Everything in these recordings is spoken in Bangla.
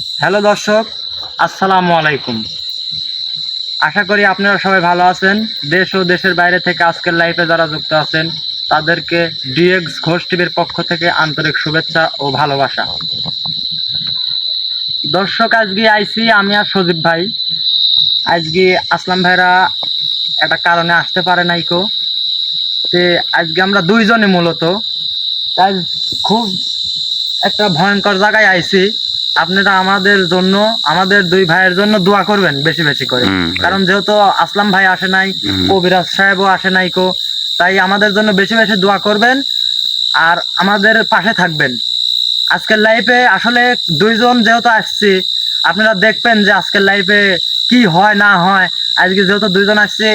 হ্যালো দর্শক, আসসালামু আলাইকুম। আশা করি আপনারা সবাই ভালো আছেন। দেশ ও দেশের বাইরে থেকে আজকের লাইফে যারা যুক্ত আছেন, তাদেরকে ডিএক্স ঘোষ টিভির পক্ষ থেকে আন্তরিক শুভেচ্ছা ও ভালোবাসা। দর্শক, আজকে আইসি আমি আর সজীব ভাই। আজকে আসলাম ভাইরা, একটা কারণে আসতে পারে নাই কো। তে আজকে আমরা দুইজনে মূলত। তাই খুব একটা ভয়ঙ্কর জায়গায় আইছি আপনারা আমাদের জন্য আমাদের দুই ভাইয়ের জন্য দোয়া করবেন বেশি বেশি করে। কারণ যেহেতু আসলাম ভাই আসে নাই কবিরাজ সাহেবও আসে নাই কো তাই আমাদের জন্য বেশি বেশি দোয়া করবেন আর আমাদের পাশে থাকবেন। আজকের লাইফে আসলে দুইজন যেহেতু আসছি আপনারা দেখবেন যে আজকের লাইফে কি হয় না হয় আজকে যেহেতু দুইজন আসছে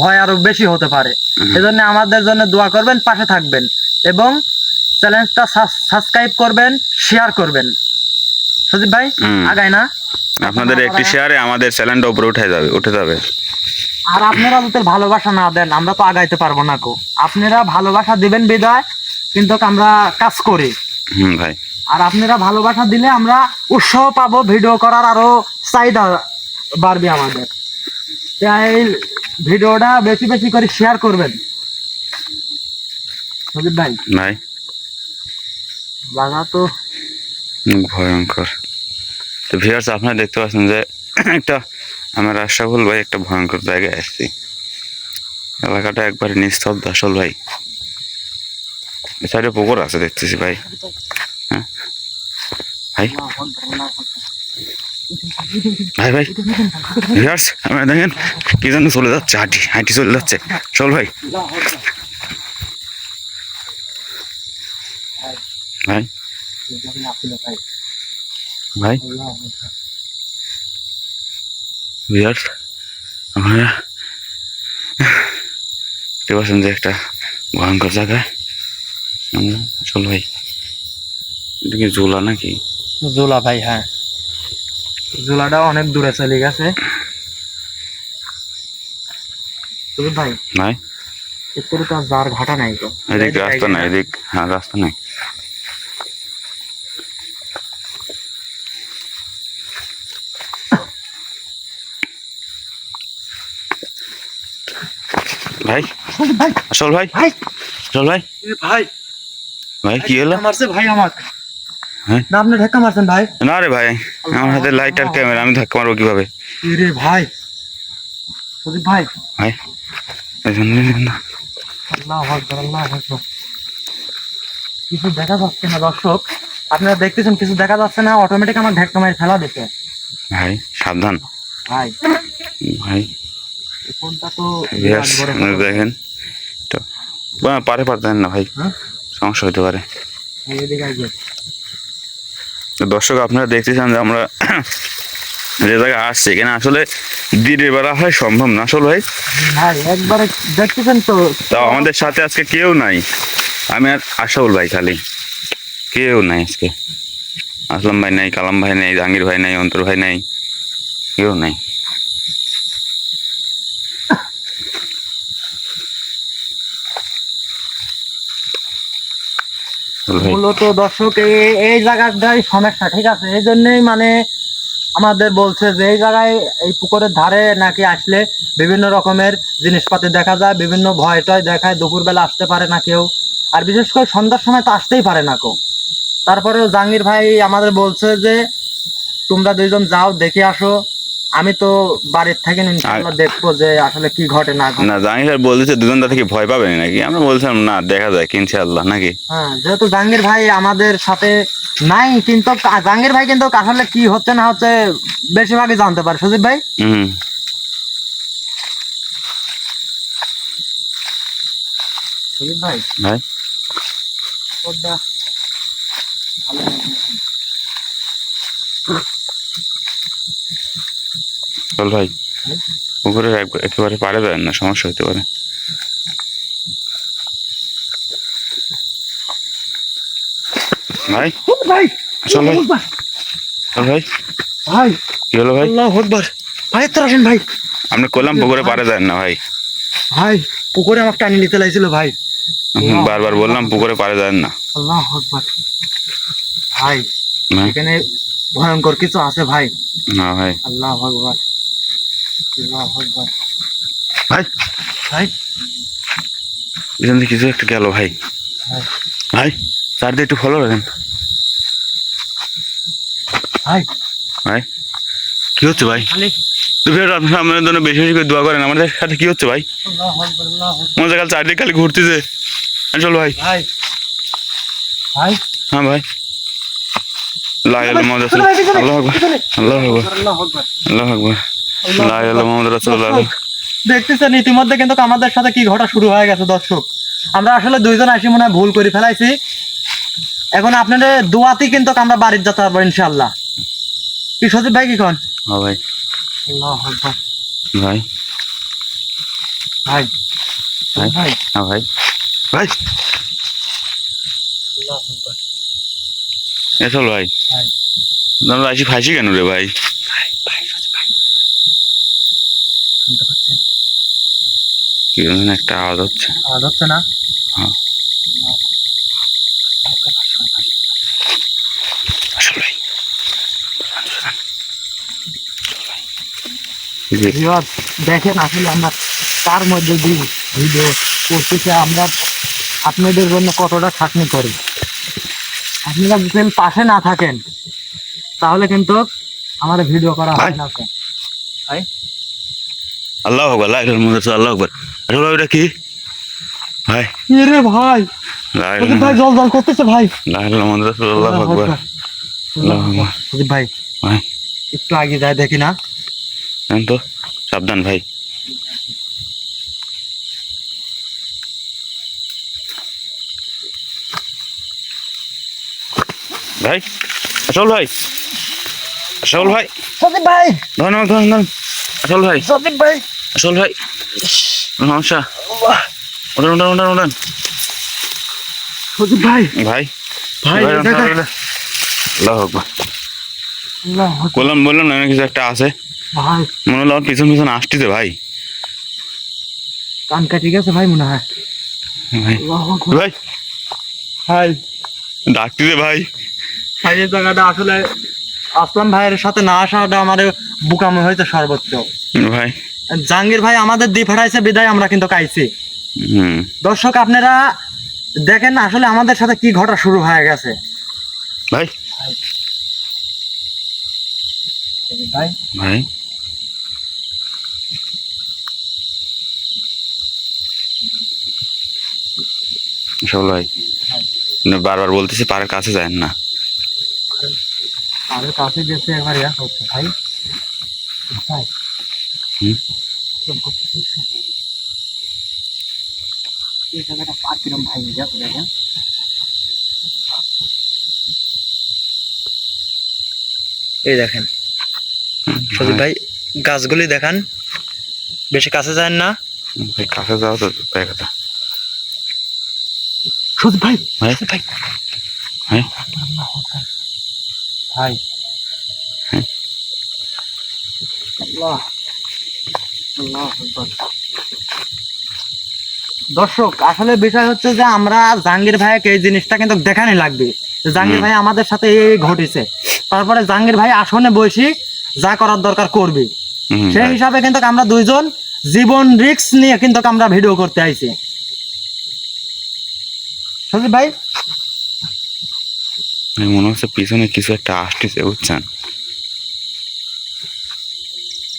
ভয় আরও বেশি হতে পারে। এজন্য আমাদের জন্য দোয়া করবেন পাশে থাকবেন এবং চ্যানেলটা সাবস্ক্রাইব করবেন শেয়ার করবেন। সজীব ভাই। আগায় না। আপনাদের একটি শেয়ারে আমাদের চ্যানেলটা উপরে উঠে যাবে উঠে যাবে। আর আপনারা যদি ভালোবাসা না দেন আমরা তো আগাইতে পারব না কো আপনারা ভালোবাসা দিবেন বিদায় কিন্তু আমরা কাজ করি। হুম ভাই। আর আপনারা ভালোবাসা দিলে আমরা উৎসাহ পাবো ভিডিও করার আরও চাহিদা বাড়বে আমাদের। তাই ভিডিওটা বেশি বেশি করে শেয়ার করবেন। সজীব ভাই। ভাই। জায়গা তো ভয়ঙ্কর। তো ভিউয়ার্স আপনারা দেখতে পাচ্ছেন যে একটা আমার আশাফুল ভাই একটা ভয়ঙ্কর জায়গায় আসছি। এলাকাটা একবারে নিস্তব্ধ আসল ভাই। সাইডে পুকুর আছে দেখতেছি ভাই। হ্যাঁ? ভাই? ভাই ভাই? ভিউয়ার্স আপনারা দেখেন কি যেন চলে যাচ্ছে, হাঁটি হাঁটি চলে যাচ্ছে। চল ভাই। ভাই? ভাই ভিউয়ার্স আমরা দেখতে পাচ্ছেন যে একটা ভয়ঙ্কর জায়গায় আমরা চল ভাই এটা কি জোলা নাকি জোলা ভাই হ্যাঁ জোলাটা অনেক দূরে চলে গেছে সজীব ভাই নাই একটু তো আর যার ঘাটা নাই তো এদিক রাস্তা নাই এদিক হ্যাঁ রাস্তা নাই ভাই সজীব ভাই আসল ভাই? ভাই। ভাই? এ ভাই। ভাই কি হলো? মারছে ভাই আমাকে। হ্যাঁ? না আপনি ধাক্কা মারছেন ভাই। না রে ভাই আমার হাতে লাইট আর ক্যামেরা আমি ধাক্কা মারবো কীভাবে? রে ভাই। সজীব ভাই। ভাই এই জন্য নিলেন না। আল্লাহ আকবার আল্লাহ আকবার। কিছু দেখা যাচ্ছে না দর্শক। আপনারা দেখতেছেন কিছু দেখা যাচ্ছে না অটোমেটিক আমার ধাক্কা মারি ফেলা দিতে ভাই সাবধান। ভাই। ভাই দেখেন তো পারে পারতেন না ভাই। হ্যাঁ? সমস্যা হতে পারে। তো দর্শক আপনারা দেখতেছেন যে আমরা যে জায়গায় আসছি এখানে আসলে দিনের বেলা হয় সম্ভব না। আসল ভাই ভাই একবারে দেখতেছেন তো? তাও আমাদের সাথে আজকে কেউ নাই। আমি আর আশাউল ভাই খালি। কেউ নাই আজকে। আসলাম ভাই নাই কালাম ভাই নাই জাহাঙ্গীর ভাই নাই অন্তর ভাই নাই কেউ নাই। মূলত দর্শক, এই- এই জায়গাটাই সমস্যা, ঠিক আছে? এই জন্যই মানে আমাদের বলছে যে এই জায়গায়, এই পুকুরের ধারে নাকি আসলে বিভিন্ন রকমের জিনিসপাতি দেখা যায়, বিভিন্ন ভয় টয় দেখায়, দুপুরবেলা আসতে পারে না কেউ। আর বিশেষ করে সন্ধ্যার সময় তো আসতেই পারে না কেউ। তারপরেও জাহাঙ্গীর ভাই আমাদের বলছে যে, তোমরা দুইজন যাও, দেখে আসো। আমি তো বাড়ির থেকে ইনশাআল্লাহ দেখব যে আসলে কি ঘটে না না জাহাঙ্গীর ভাই বলতেছে দুজন থেকে ভয় পাবে নাকি? আমরা বলছিলাম না দেখা যায় কিনছে আল্লাহ নাকি? হ্যাঁ যেহেতু জাহাঙ্গীর ভাই আমাদের সাথে নাই কিন্তু জাহাঙ্গীর ভাই কিন্তু আসলে কি হচ্ছে না হচ্ছে বেশিরভাগই জানতে পারে। সুজিত ভাই? হুম। ভাই? ভাই? ভালো চল ভাই। পুকুরে এক- একেবারে পারে যায় না সমস্যা হতে পারে। ভাই ভাই চল ভাই। চল ভাই। ভাই। কি হলো ভাই? আল্লাহ আকবার। ভাই তো আসেন ভাই। আপনি করলাম পুকুরে পারে যায় না ভাই। ভাই পুকুরে আমাকে টানি নিতে লাগছিল ভাই। বারবার বললাম পুকুরে পারে যায় না। আল্লাহ আকবার। ভাই এখানে ভয়ঙ্কর কিছু আছে ভাই। না ভাই। আল্লাহ ভগবান ভাই। ভাই। পিছন থেকে কিছু একটা গেল ভাই। ভাই। চার দিয়ে একটু ফলো রাখেন ভাই। ভাই কি হচ্ছে ভাই? আমাদের জন্য বেশি বেশি করে দোয়া করেন আমাদের সাথে কি হচ্ছে ভাই? আল্লাহ আকবার। কাল চারদিকে খালি ঘুরতেছে। হ্যাঁ, চল ভাই। ভাই। হ্যাঁ ভাই। লা ইলাহা মোহাম্মদ রাসূল পিছনে, পিছনে, আল্লাহু আকবার। আল্লাহু আকবার। আল্লাহ আকবার। দেখতেছেন ইতিমধ্যে কিন্তু আমাদের সাথে কি ঘটা শুরু হয়ে গেছে দর্শক। আমরা আসলে দুইজন আসি মনে হয় ভুল করে ফেলাইছি। এখন আপনাদের দোয়াতেই কিন্তু আমরা বাড়ির যেতে পারব ইনশাল্লাহ কি সজীব ভাই কি কন? হ্যাঁ ভাই। আল্লাহ আকবার। ভাই। ভাই। ভাই। ভাই। হ্যাঁ ভাই। ভাই। আল্লাহ আকবার। এ চল ভাই। ভাই আসি ফাইছি কেন রে ভাই ভাই ভাই সজীব ভাই শুনতে পাচ্ছেন একটা আওয়াজ হচ্ছে? আওয়াজ হচ্ছে না? হ্যাঁ। দেখেন আসলে আমরা তার মধ্যে দিয়ে ভিডিও করতেছি আমরা আপনাদের জন্য কতটা খাটনি করি। আপনারা যদি পাশে না থাকেন তাহলে কিন্তু আমার ভিডিও করা হয় না। ভাই। আল্লাহ আকবার লা ইলাহা ইল্লাল্লাহ আল্লাহ আকবার। আরে ভাই ওটা কি? ভাই। রে ভাই লা ভাই জল জল করতেছে ভাই। ইলাহা ইল্লাল্লাহ আল্লাহু আকবার। আল্লাহু আকবার। ভাই ভাই। একটু আগে যায় দেখি না। তো সাবধান ভাই। ভাই আসল ভাই। আসল ভাই। ভাই। ধন ধন ধন আসল ভাই। সজীব ভাই। আসল ভাই। সমস্যা ওঠান ওঠান ওঠান ওঠান সজীব ভাই। ভাই। আল্লাহ আকবার। বললাম বললাম না কিছু একটা আছে। ভাই। মনে হলো আমার পিছন পিছন আসতেছে ভাই। কান কাটি গেছে ভাই মনে হয়। ভাই। ভাই। ডাকতেছে ভাই। ভাই জায়গাটা আসলে আসলাম ভাইয়ের সাথে না আসাটা আমার বুকামো হয়েছে সর্বোচ্চ। ভাই। জাহাঙ্গীর ভাই আমাদের দিয়ে ফেরাইছে বিদায় আমরা কিন্তু কাইছি দর্শক আপনারা দেখেন আসলে আমাদের সাথে কি ঘটা শুরু হয়ে গেছে। ভাই। ভাই। ভাই। সব ভাই। বারবার বলতেছি পাড়ের কাছে যায় না। আর কাছে গেছে একবার ইয়া করছে ভাই। ভাই হুম? এই জায়গাটা পা কিরম ভাই গেছে দেখেন এই দেখেন। সজীব ভাই। গাছগুলি দেখান। বেশি কাছে যায় না। ভাই কাছে যাও তো কথা। সজীব ভাই। ভাই। ভাই। ভাই। ভাই। দর্শক আসলে বিষয় হচ্ছে যে আমরা জাহাঙ্গীর ভাইকে এই জিনিসটা কিন্তু দেখানি লাগবে। জাহাঙ্গীর ভাই আমাদের সাথে এই ঘটেছে। তারপরে জাহাঙ্গীর ভাই আসনে বসি যা করার দরকার করবে। সেই হিসাবে কিন্তু আমরা দুইজন জীবন রিস্ক নিয়ে কিন্তু আমরা ভিডিও করতে আইছি। সজীব ভাই, মনে হচ্ছে পিছনে কিছু একটা আসতেছে বুঝছেন?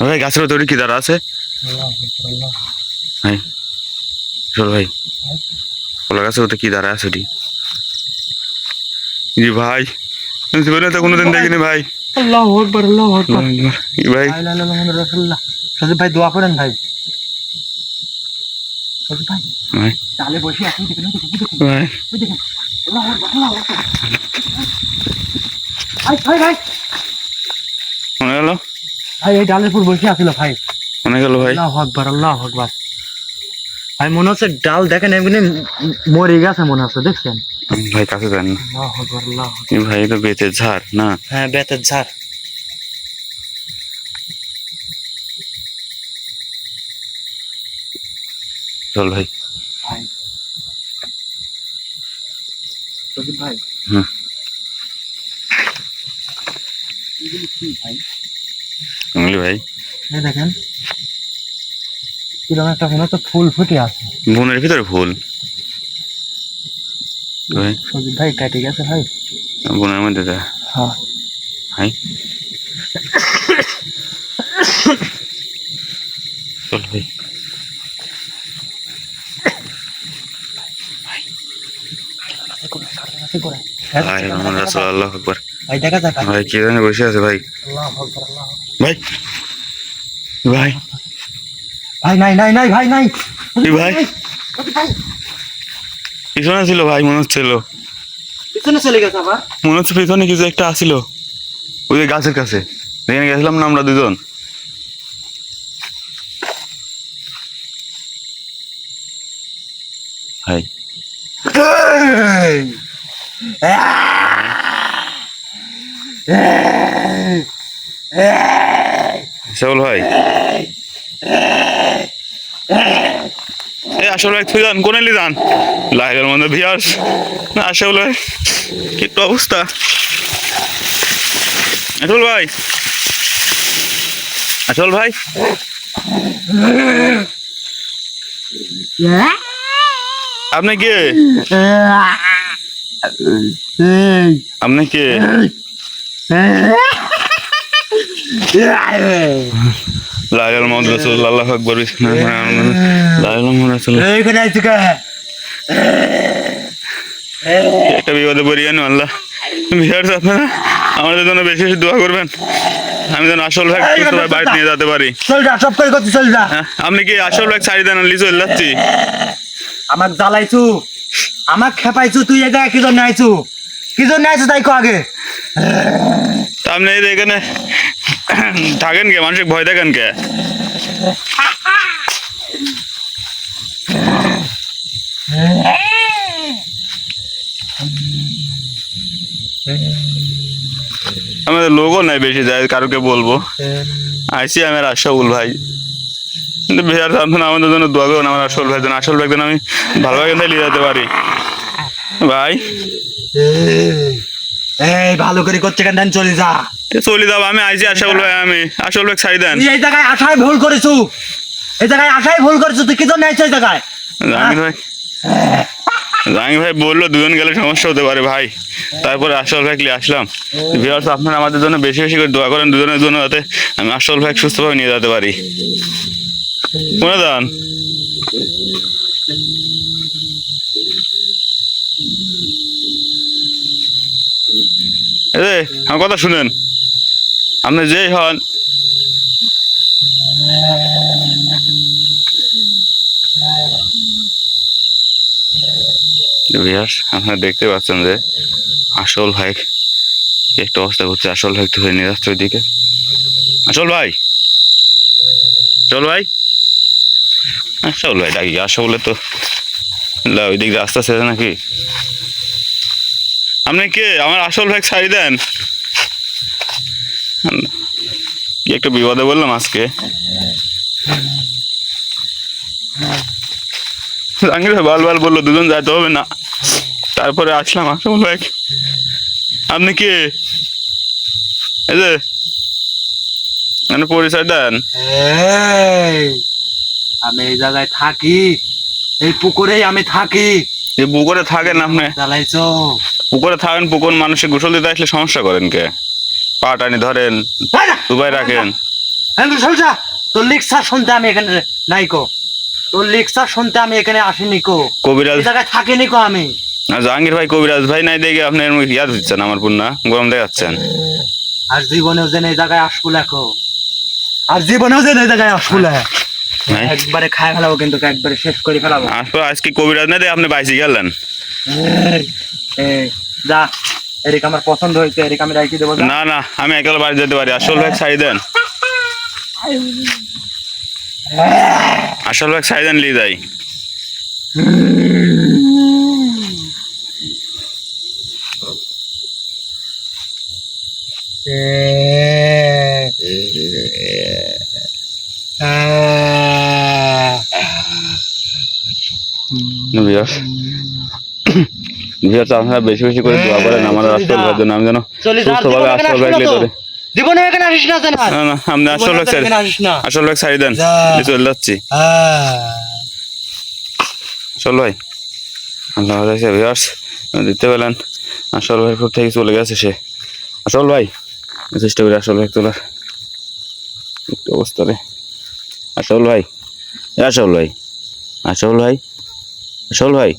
ভাই গাছের তৈরি কি দাঁড়া আছে? ভাই চল ভাই কলা গাছের কি দাঁড়া আছে ওটি? জি ভাই জীবনে তো কোনোদিন দেখিনি ভাই। আল্লাহ আকবার আল্লাহ আকবার। ভাই। ভাই দোয়া করেন ভাই সজীব ভাই ভাই চালে বসে আছেন দেখেন ওই দেখেন, ওই দেখেন, ভাই ওই দেখেন। আল্লাহু আকবার, আল্লাহু আকবার। ভাই ভাই ভাই। মনে গেল? ভাই এই ডালের উপর বসে আছিল ভাই। মনে গেল ভাই। আল্লাহু আকবার আল্লাহু আকবার। ভাই মনে হচ্ছে ডাল দেখেন এমনি মরে গেছে মনে হচ্ছে দেখছেন? ভাই কাছে যান না আল্লাহু আকবার আল্লাহু ভাই তো বেতের ঝাড় না? হ্যাঁ বেতের ঝাড়। চল ভাই। ভাই। হুম। কামলি ভাই। এই দেখেন কীরকম একটা মনে হচ্ছে ফুল ফুটে আছে। বনের ভিতরে ফুল? ভাই। সজিব ভাই কেটে গেছে ভাই। বনের মধ্যে যা হ্যাঁ। হাই চল ভাই। ভাই রহমান রাসূল আকবার। ভাই দেখা যাক ভাই কে জানে বসে আছে ভাই? আল্লাহ আকবার আল্লাহ ভাই। ভাই। ভাই নাই নাই নাই ভাই নাই। এই ভাই? পিছনে ছিল ভাই মনে হচ্ছিল। পিছনে চলে গেছে আবার। মনে হচ্ছে পিছনে কিছু একটা আসিল ওই যে গাছের কাছে। যেখানে গেছিলাম না আমরা দুজন। ভাই। শাহুল ভাই। এই আসল ভাই তুই যান কোনে লি যান। লাইভের মধ্যে ভিয়ার্স। না আসল ভাই কি তো অবস্থা? আসল ভাই। আসল ভাই। আপনি কে? আপনি কে? লাইলাল মোহাম্মদ রাসূলুল্লাহ আল্লাহু আকবার লাইলাল মোহাম্মদ রাসূলুল্লাহ। এইখানে আইছে কে? একটা বিপদে পড়ি জানো আল্লাহ। ভিউয়ার্স আপনারা আমাদের জন্য বেশি বেশি দোয়া করবেন। আমি যেন আসল সুস্থভাবে বাড়িতে নিয়ে যেতে পারি। চল যা সব করে করতে চল যা। হ্যাঁ, আপনি কি আসল ভাই ছাড়ি দেন লিচু যাচ্ছি আমাক জ্বালাইছু। আমাক খেপাইছু, তুই এই জায়গায় কি জন্য আইছু কি জন্য তাই কো আগে আপনি এখানে থাকেন কে মানুষের ভয় দেখেন কে? আমাদের লোকও নাই বেশি যায় কারোকে বলব। আইসি আমার আশাউল ভাই। বিহার আপনার আমাদের জন্য দোয়া করুন আমার আসল ভাই যেন আসল ভাই যেন আমি ভালোভাবে নিয়ে যেতে পারি। ভাই। এই ভালো করে করছে কেন চলে যা। চলে যাব আমি আইসি আশাউল ভাই আমি। আসল ভাই ছাড়ি দেন। এই জায়গায় আসায় ভুল করেছু। এই জায়গায় আসায় ভুল করেছু তুই কি জন্য আইছু এই জায়গায়? জাহাঙ্গীর ভাই। জাহাঙ্গীর ভাই বলল দুজন গেলে সমস্যা হতে পারে ভাই। তারপরে আসল ভাই আসলাম। ভিউয়ার্স আপনারা আমাদের জন্য বেশি বেশি করে দোয়া করেন দুজনের জন্য যাতে আমি আসল ভাই সুস্থভাবে নিয়ে যেতে পারি। মনে যান এই আমার কথা শুনেন। আপনি যেই হন। আপনারা দেখতে পাচ্ছেন যে আসল ভাই একটা অবস্থা করছে। আসল ভাই ধরে নিয়ে যাচ্ছে ওইদিকে। আসল ভাই। চল ভাই। আসল ভাই ডাকি আসলে তো লা, ওইদিকে রাস্তা ছেড়ে নাকি? আপনি কে? আমার আসল ভাই ছাড়ি দেন। কি একটা বিপদে বললাম আজকে? জাহাঙ্গীর বাল বাল বলল দুজন যাইতে হবে না। তারপরে আসলাম আসল ভাই আপনি কে? এই যে পরিচয় দেন। আমি এই জায়গায় থাকি। এই পুকুরেই আমি থাকি। এই পুকুরে থাকেন আপনি? জ্বালাইছো পুকুরে থাকেন পুকুর মানুষে গোসল দিতে আসলে সমস্যা করেন কে? পা টানি ধরেন দুবাই রাখেন। হ্যাঁ সলসা তোর লেকচার শুনতে আমি এখানে নাই কো। তোর লেকচার শুনতে আমি এখানে আসিনি কো। কবিরাজ এই জায়গায় থাকিনি কো আমি। আর জাহাঙ্গীর ভাই কবিরাজ ভাই নাই দেখে আপনি এর মুখে ইয়াদ দিচ্ছেন আমার পুন্না গরম দেখাচ্ছেন। আর জীবনেও যেন এই জায়গায় আসব লেখো আর জীবনেও যেন এই জায়গায় আসব লেখ। হ্যাঁ। একবারে খাই ফেলাবো কিন্তু একবারে শেষ করে ফেলাবো আসলে আজকে কবিরাজ না আপনি বাইসি গেলেন যা এরিক আমার পছন্দ হয়েছে এরিক আমি রাখি দেবো না না আমি একাল বাড়ি যেতে পারি আসল ভাই ছাড়ি দেন আসল ভাই ছাড়ি দেন লিয়ে যাই বিয়াস বিয়াস আপনারা বেশি বেশি করে দোয়া করেন আমার আসল ভাই জন্য আমি যেন সুস্থভাবে আসল ভাই না ধরে জীবনে এখানে আসিস না না না আপনি আসল আসিস না। আসল ব্যাগ ছাড়ি দেন। চলে যাচ্ছি। হ্যাঁ। আসল ভাই। আল্লাহ হাফেজ ভিউয়ার্স দিতে পেলেন আসল ভাইয়ের ফুট থেকে চলে গেছে সে। আসল ভাই চেষ্টা করি আসল ভাই তোলার। একটু অবস্থা রে। আসল ভাই আসল ভাই আসল ভাই। আসল ভাই।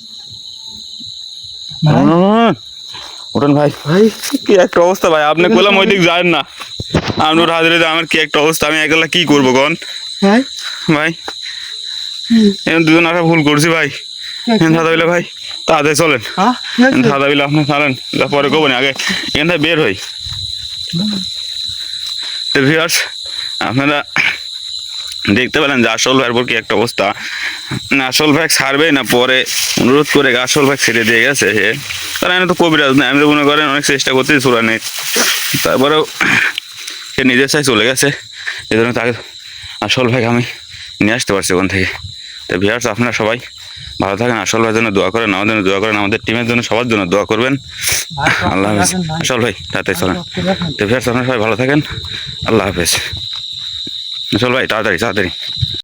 ওঠেন ভাই। ভাই কি একটা অবস্থা ভাই? আপনি কোলাম ওই দিক যান না। আপনি ওর হাজারে আমার কি একটা অবস্থা? আমি একলা কি করব কোন? ভাই। ভাই দুজন আসা ভুল করছি ভাই। দাদা বলে ভাই তাড়াতাড়ি চলেন। হ্যাঁ দাদা বলে আপনি চালেন যা পরে কব না আগে এখান থেকে বের হই। তো ভিউয়ার্স আপনারা দেখতে পেলেন যে আসল ভাইয়ের কি একটা অবস্থা। আসল ভাই ছাড়বে না পরে অনুরোধ করে আসল ভাই ছেড়ে দিয়ে গেছে সে। কারণ আমি তো কবিরাজ না আমি তো মনে করেন অনেক চেষ্টা করতেছি চূড়া নেই। তারপরেও সে নিজের সাই চলে গেছে এই জন্য তাকে আসল ভাই আমি নিয়ে আসতে পারছি ওখান থেকে। তো ভিউয়ার্স আপনারা সবাই ভালো থাকেন আসল ভাইয়ের জন্য দোয়া করেন আমাদের জন্য দোয়া করেন আমাদের টিমের জন্য সবার জন্য দোয়া করবেন। আল্লাহ হাফেজ। আসল ভাই তাড়াতাড়ি চলেন তো ভিউয়ার্স আপনারা সবাই ভালো থাকেন আল্লাহ হাফেজ। আসল ভাই তাড়াতাড়ি তাড়াতাড়ি।